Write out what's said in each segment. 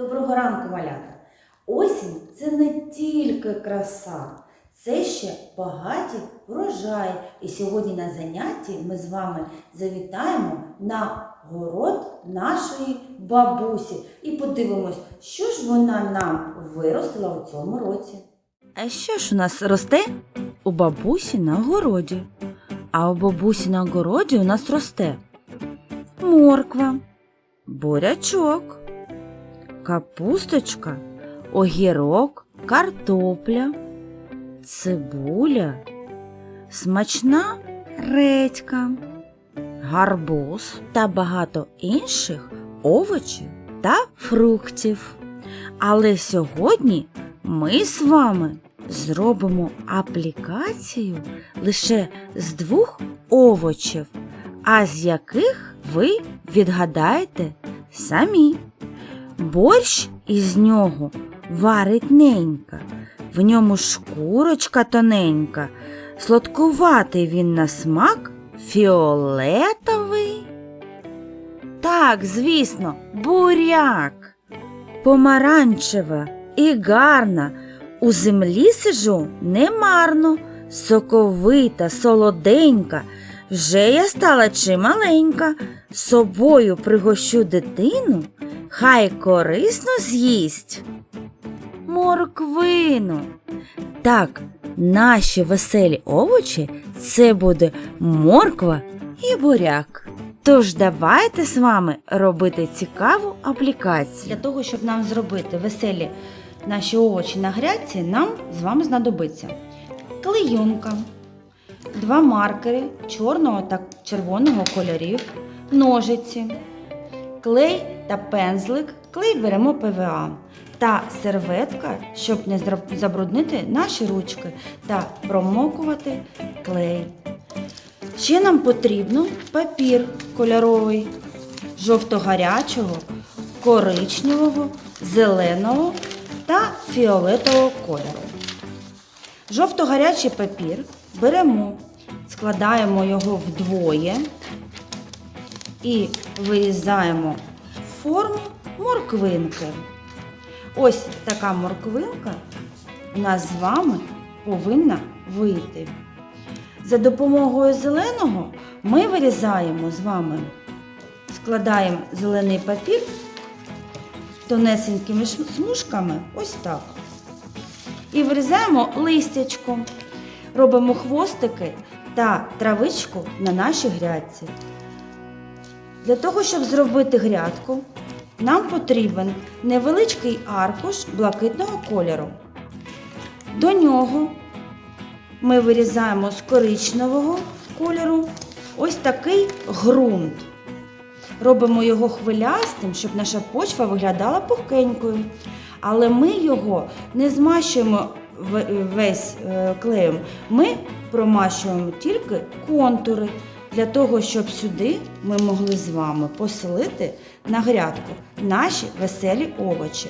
Доброго ранку, малята! Осінь це не тільки краса, це ще багаті врожай. І сьогодні на занятті ми з вами завітаємо на город нашої бабусі і подивимось, що ж вона нам виростила у цьому році. А що ж у нас росте у бабусі на городі? А у бабусі на городі у нас росте морква, бурячок, капусточка, огірок, картопля, цибуля, смачна редька, гарбуз та багато інших овочів та фруктів. Але сьогодні ми з вами зробимо аплікацію лише з двох овочів, а з яких ви відгадаєте самі. Борщ із нього варить ненька, в ньому шкурочка тоненька, сладкуватий він на смак фіолетовий. Так, звісно, буряк помаранчева і гарна. У землі сижу немарно, соковита, солоденька. Вже я стала чималенька, собою пригощу дитину, хай корисно з'їсть. Морквину. Так, наші веселі овочі це буде морква і буряк. Тож давайте з вами робити цікаву аплікацію. Для того, щоб нам зробити веселі наші овочі на грядці, нам з вами знадобиться клейонка, два маркери чорного та червоного кольорів, ножиці, клей та пензлик. Клей беремо ПВА та серветка, щоб не забруднити наші ручки та промокувати клей. Ще нам потрібно папір кольоровий, жовто-гарячого, коричневого, зеленого та фіолетового кольору. Жовто-гарячий папір беремо, складаємо його вдвоє і вирізаємо форму морквинки. Ось така морквинка у нас з вами повинна вийти. За допомогою зеленого ми вирізаємо з вами, складаємо зелений папір тонесенькими смужками, ось так. І вирізаємо листячко, робимо хвостики та травичку на нашій грядці. Для того, щоб зробити грядку, нам потрібен невеличкий аркуш блакитного кольору. До нього ми вирізаємо з коричневого кольору ось такий ґрунт. Робимо його хвилястим, щоб наша почва виглядала пухкенькою. Але ми його не змащуємо весь е, клеєм. Ми промащуємо тільки контури для того, щоб сюди ми могли з вами поселити на грядку наші веселі овочі.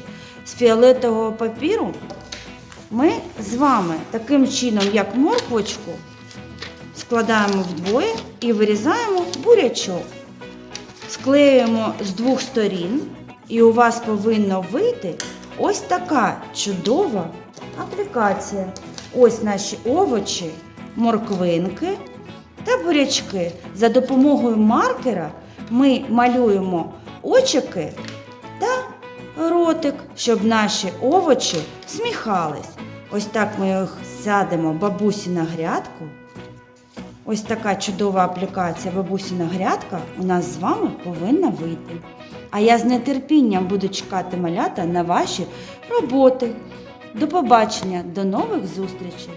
З фіолетового папіру ми з вами таким чином, як морквочку, складаємо вдвоє і вирізаємо бурячок. Склеюємо з двох сторін, і у вас повинно вийти ось така чудова аплікація. Ось наші овочі, морквинки та. За допомогою маркера ми малюємо очики та ротик, щоб наші овочі сміхались. Ось так ми їх садимо бабусі на грядку. Ось така чудова аплікація бабусіна грядка у нас з вами повинна вийти. А я з нетерпінням буду чекати малята на ваші роботи. До побачення, до нових зустрічей!